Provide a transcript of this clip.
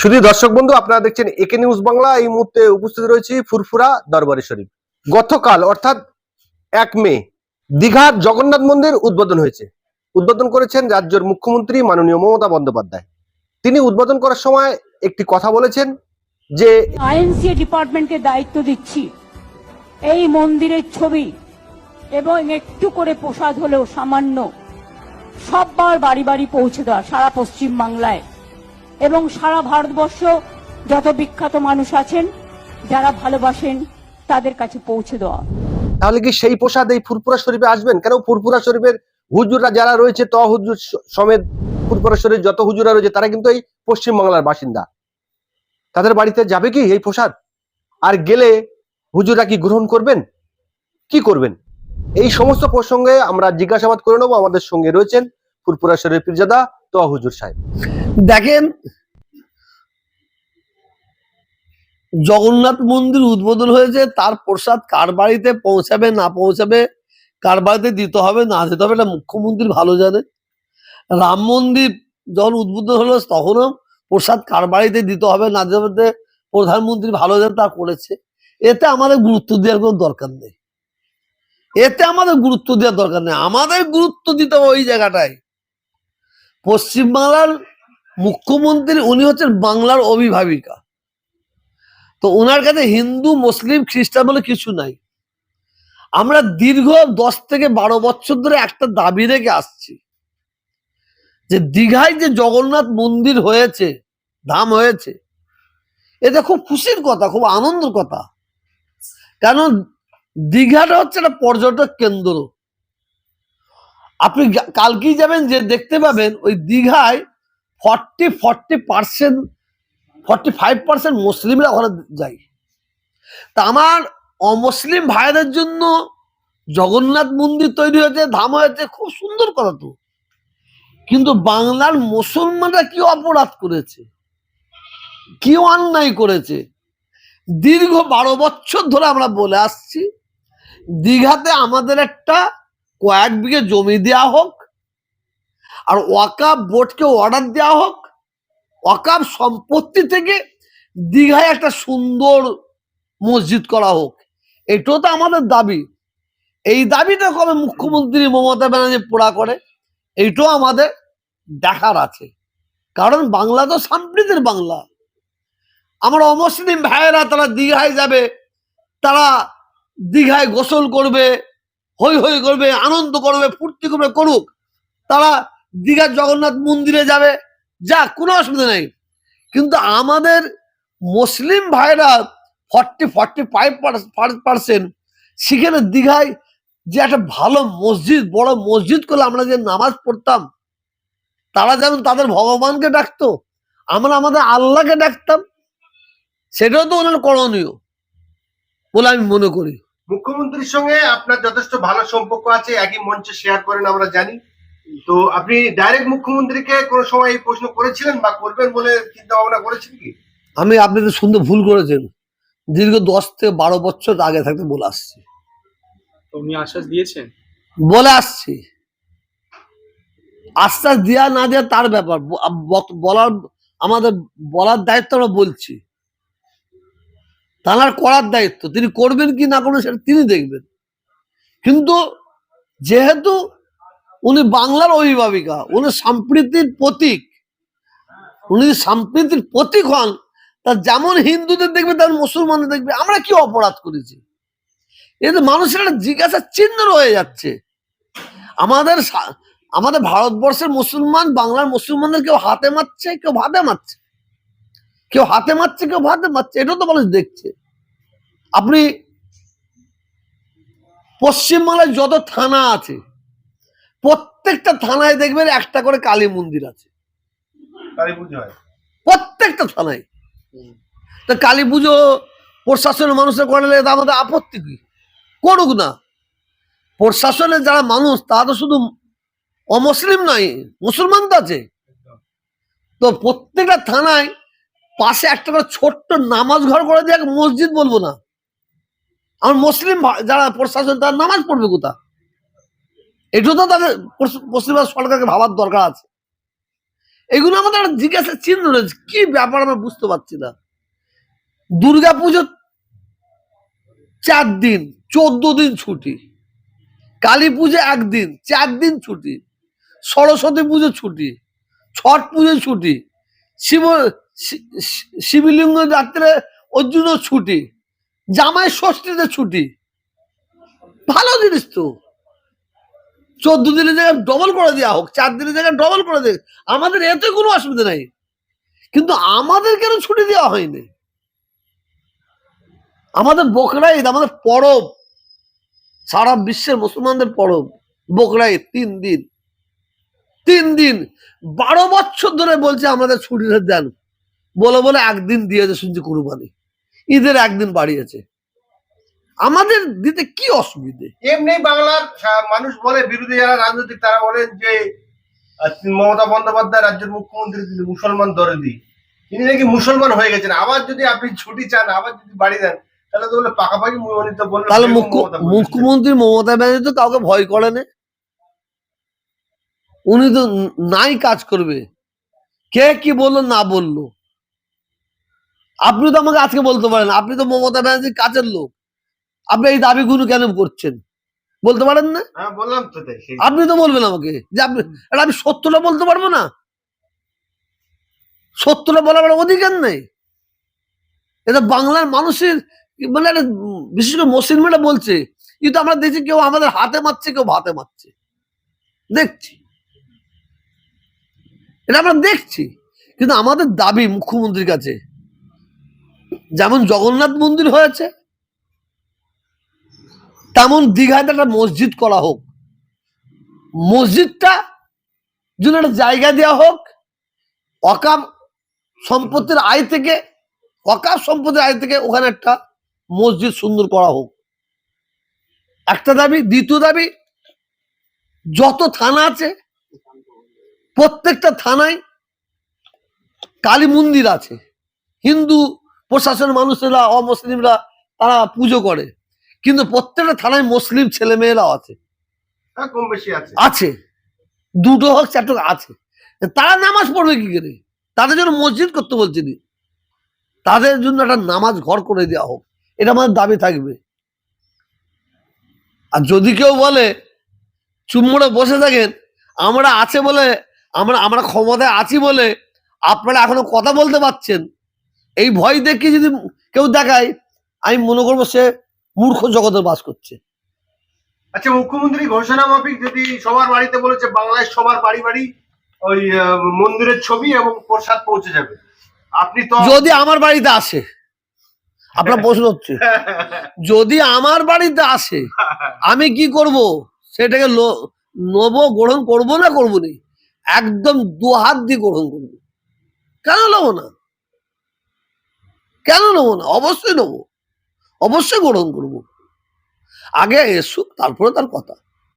শুধু দর্শক বন্ধু, আপনারা দেখছেন একে নিউজ বাংলা। এই মুহূর্তে উপস্থিত রয়েছি ফুরফুরা দরবারে শরীফ। গতকাল, অর্থাৎ এক মে দীঘার জগন্নাথ মন্দির উদ্বোধন হয়েছে। উদ্বোধন করেছেন রাজ্যের মুখ্যমন্ত্রী মাননীয় মমতা বন্দ্যোপাধ্যায়। তিনি উদ্বোধন করার সময় একটি কথা বলেছেন যে, আইএনসি ডিপার্টমেন্টকে দায়িত্ব দিচ্ছি। এই মন্দিরের ছবি এবং একটু করে প্রসাদ হলেও সামান্য। সববার বাড়ি বাড়ি পৌঁছে দেওয়া সারা পশ্চিম বাংলায় এবং সারা ভারতবর্ষ যত বিখ্যাত মানুষ আছেন, যারা ভালোবাসেন, তাদের কাছে পৌঁছে দেওয়া। তাহলে কি সেই প্রসাদ এই ফুরপুরা শরীফে আসবেন? কেন ফুরপুরা শরীফের হুজুররা যারা রয়েছে, ত হুজুর সমেত ফুরপুরা শরীফ যত হুজুরা রয়েছে, তারা কিন্তু এই পশ্চিম বাংলার বাসিন্দা। তাদের বাড়িতে যাবে কি এই প্রসাদ? আর গেলে হুজুরা কি গ্রহণ করবেন? কি করবেন? এই সমস্ত প্রসঙ্গে আমরা জিজ্ঞাসাবাদ করে নেব। আমাদের সঙ্গে রয়েছেন ফুরপুরা শরীফ পীরজাদা তো হুজুর সাহেব। দেখেন, জগন্নাথ মন্দির উদ্বোধন হয়েছে, তার প্রসাদ কার বাড়িতে পৌঁছাবে, না পৌঁছাবে, কার বাড়িতে দিতে হবে, না দিতে হবে, এটা মুখ্যমন্ত্রী ভালো জানে। রাম মন্দির যখন উদ্বোধন হলো, তখনও প্রসাদ কার বাড়িতে দিতে হবে, না দিতে হবে, প্রধানমন্ত্রী ভালো জানে, তা করেছে। এতে আমাদের গুরুত্ব দেওয়ার কোনো দরকার নেই। এতে আমাদের গুরুত্ব দেওয়ার দরকার নেই। আমাদের গুরুত্ব দিতে হবে ওই জায়গাটায়। পশ্চিমবাংলার মুখ্যমন্ত্রী, উনি হচ্ছেন বাংলার অভিভাবিকা। তো ওনার কাছে হিন্দু, মুসলিম, খ্রিস্টান বলে কিছু নাই। আমরা দীর্ঘ দশ থেকে বারো বছর ধরে একটা দাবি রেখে আসছি যে দীঘায় যে জগন্নাথ মন্দির হয়েছে, ধাম হয়েছে, এটা খুব খুশির কথা, খুব আনন্দের কথা। কেন দীঘাটা হচ্ছে একটা পর্যটক কেন্দ্র। আপনি কালকেই যাবেন যে দেখতে পাবেন ওই দীঘায় forty forty percent, forty five percent মুসলিমরা ওখানে যায়। তা আমার অমুসলিম ভাইদের জন্য জগন্নাথ মন্দির তৈরি হয়েছে, ধাম হয়েছে, খুব সুন্দর কথা তো। কিন্তু বাংলার মুসলমানরা কি অপরাধ করেছে? কি অন্যায় করেছে? দীর্ঘ বারো বছর ধরে আমরা বলে আসছি, দীঘাতে আমাদের একটা কয়েক বিঘে জমি দেওয়া হোক আর ওয়াকাব বোর্ডকে অর্ডার দেওয়া হোক, ওয়াকাব সম্পত্তি থেকে দীঘায় একটা সুন্দর মসজিদ করা হোক, এটাও তো আমাদের দাবি। এই দাবিটা কবে মুখ্যমন্ত্রী মমতা ব্যানার্জি পুরা করে এইটাও আমাদের দেখার আছে। কারণ বাংলা তো সম্প্রীতির বাংলা। আমার অমুসলিম ভাইয়েরা তারা দীঘায় যাবে, তারা দীঘায় গোসল করবে হই হই করবে, আনন্দ করবে, ফুর্তি করবে, করুক। তারা দীঘার জগন্নাথ মন্দিরে যাবে, যা, কোনো অসুবিধা নেই। কিন্তু আমাদের মুসলিম ভাইরা ফর্টি ফর্টি ফাইভ পার্সেন্ট সেখানে দীঘায় যে একটা ভালো মসজিদ, বড় মসজিদ করলে আমরা যে নামাজ পড়তাম, তারা যেমন তাদের ভগবানকে ডাকতো, আমরা আমাদের আল্লাহকে ডাকতাম, সেটাও তো ওনার করণীয় বলে আমি মনে করি। মুখ্যমন্ত্রীর সঙ্গে আপনার যথেষ্ট ভালো সম্পর্ক আছে, একই মঞ্চে শেয়ার করেন, আমরা জানি। তো আপনি ডাইরেক্ট মুখ্যমন্ত্রীকে কোনো সময় এই প্রশ্ন করেছিলেন বা করবেন বলে চিন্তা ভাবনা করেছেন কি? আমি আপনাদের শুনতে ভুল করেছেন। দীর্ঘ দশ থেকে বারো বছর আগে থাকতে বলে আসছি। উনি আশ্বাস দিয়েছেন? বলে আসছি। আশ্বাস দেওয়া না দেওয়া তার ব্যাপার। বলার আমাদের বলার দায়িত্ব আমরা বলছি। তাঁর করার দায়িত্ব। তিনি করবেন কি না করবেন সেটা তিনি দেখবেন। কিন্তু যেহেতু উনি বাংলার অভিভাবিকা, উনি সম্প্রীতির প্রতীক। উনি সম্প্রীতির প্রতীক হন, তা যেমন হিন্দুদের দেখবে, তেমন মুসলমানদের দেখবে। আমরা কি অপরাধ করেছি? এতে মানুষের একটা জিজ্ঞাসা চিহ্ন রয়ে যাচ্ছে। আমাদের আমাদের ভারতবর্ষের মুসলমান, বাংলার মুসলমানদের কেউ হাতে মারছে, কেউ ভাতে মারছে। কেউ হাতে মারছে, কেউ ভাতে মারছে, এটাও তো মানুষ দেখছে। আপনি পশ্চিমবাংলায় যত থানা আছে প্রত্যেকটা থানায় দেখবেন একটা করে কালী মন্দির আছে। কালী পুজো হয়? প্রত্যেকটা থানায়। তা কালী পুজো প্রশাসনের মানুষের করলে আমাদের আপত্তি কি? করুক না। প্রশাসনের যারা মানুষ তারা তো শুধু অমুসলিম নয় মুসলমান তো আছে। তো প্রত্যেকটা থানায় পাশে একটা করে ছোট্ট নামাজ ঘর করে দিয়ে মসজিদ বলব না। আমার মুসলিম যারা প্রশাসন তারা নামাজ পড়বে কোথা এটাও তো তাদের পশ্চিমবঙ্গ সরকারকে ভাবার দরকার আছে। এগুলো আমাদের জিজ্ঞাসা চিহ্ন রয়েছে। কি ব্যাপার আমরা বুঝতে পারছি না। দুর্গা পুজো চার দিন, চোদ্দ দিন ছুটি। কালী পুজো একদিন, চার দিন ছুটি। সরস্বতী পুজো ছুটি। ছট পুজো ছুটি। শিব শিবলিঙ্গ যাত্রা ওর জন্য ছুটি। জামাই ষষ্ঠীতে ছুটি। ভালো জিনিস তো। চোদ্দ দিনের জায়গায় ডবল করে দেওয়া হোক, চার দিনের জায়গায় ডবল করে দেয় আমাদের এতে কোনো অসুবিধা নাই। কিন্তু আমাদের কেন ছুটি দেওয়া হয়নি? আমাদের বকরা ঈদ, আমাদের পরব, সারা বিশ্বের মুসলমানদের পরব, বকরা ঈদ, তিন দিন। তিন দিন, বারো বছর ধরে বলছে আমাদের ছুটিটা দেন। বলে বলে একদিন দিয়েছে শুনছি কুরবানি। ঈদের একদিন বাড়িয়েছে। আমাদের দিতে কি অসুবিধে? এমনি বাংলার মানুষ বলে বিরোধী যারা রাজনৈতিক তারা বলেন যে মমতা বন্দ্যোপাধ্যায় রাজ্যের মুখ্যমন্ত্রী তিনি মুসলমান দরদি। তিনি নাকি মুসলমান হয়ে গেছেন। আবার যদি আপনি ছুটি চান আবার যদি বাড়ি দেন তাহলে তো বলে পাকাপাকি তাহলে মুখ্যমন্ত্রী মমতা ব্যানার্জি তো কাউকে ভয় করে না। উনি তো নাই কাজ করবে। কে কি বলল না বলল। আপনি তো আমাকে আজকে বলতে পারেন আপনি তো মমতা ব্যানার্জির কাছের লোক। আপনি এই দাবিগুলো কেন করছেন? বলতে পারেন না? হ্যাঁ বললাম তো আপনি তো বলবেন আমাকে যে আপনি আরে আমি সত্যটা বলতে পারব না। সত্যটা বলার অধিকার নেই। এটা বাংলার মানুষের মানে একটা বিশেষ করে মুসলিমরা বলছে কিন্তু আমরা দেখছি কেউ আমাদের হাতে মারছে কেউ ভাতে মারছে। দেখছি। এটা আমরা দেখছি। কিন্তু আমাদের দাবি মুখ্যমন্ত্রীর কাছে যেমন জগন্নাথ মন্দির হয়েছে তেমন দীঘাতে একটা মসজিদ করা হোক। মসজিদটা জন্য একটা জায়গা দেওয়া হোক, অকাম সম্পত্তির আয় থেকে অকাপ সম্পত্তির আয় থেকে ওখানে একটা মসজিদ সুন্দর করা হোক। একটা দাবি, দ্বিতীয় দাবি, যত থানা আছে, প্রত্যেকটা থানায় কালী মন্দির আছে। হিন্দু প্রশাসনের মানুষেরা, অমুসলিমরা তারা পুজো করে। কিন্তু প্রত্যেকটা থানায় মুসলিম ছেলেমেয়েরাও আছে। হ্যাঁ কম বেশি আছে। আছে। দুটো হোক চারটো আছে। তারা নামাজ পড়বে কি করে? তাদের জন্য মসজিদ করতে বলছি। তাদের জন্য একটা নামাজ ঘর করে দেওয়া হোক এটা আমাদের দাবি থাকবে। আর যদি কেউ বলে চুম্বড়ে বসে থাকেন আমরা আছে বলে আমরা আমরা ক্ষমতায় আছি বলে আপনারা এখনও কথা বলতে পারছেন এই ভয় দেখে যদি কেউ দেখায় আমি মনে করব সে মূর্খ জগতে বাস করছে। আচ্ছা মুখ্যমন্ত্রী ঘোষণা মাফিক যদি সবার বাড়িতে বলেছে বাংলায় সবার বাড়ি বাড়ি ওই মন্দিরের ছবি এবং প্রসাদ পৌঁছে যাবে। আপনি তো যদি আমার বাড়িতে আসে আপনার প্রশ্ন হচ্ছে যদি আমার বাড়িতে আসে আমি কি করব? সেটাকে নেব গ্রহণ করব না করব নি? একদম দু হাত দিয়ে গ্রহণ করব। কেন নেব না? কেন নেব না? অবশ্যই নেব। অবশ্যই গ্রহণ করব। আগে এসুক তারপরে তার কথা।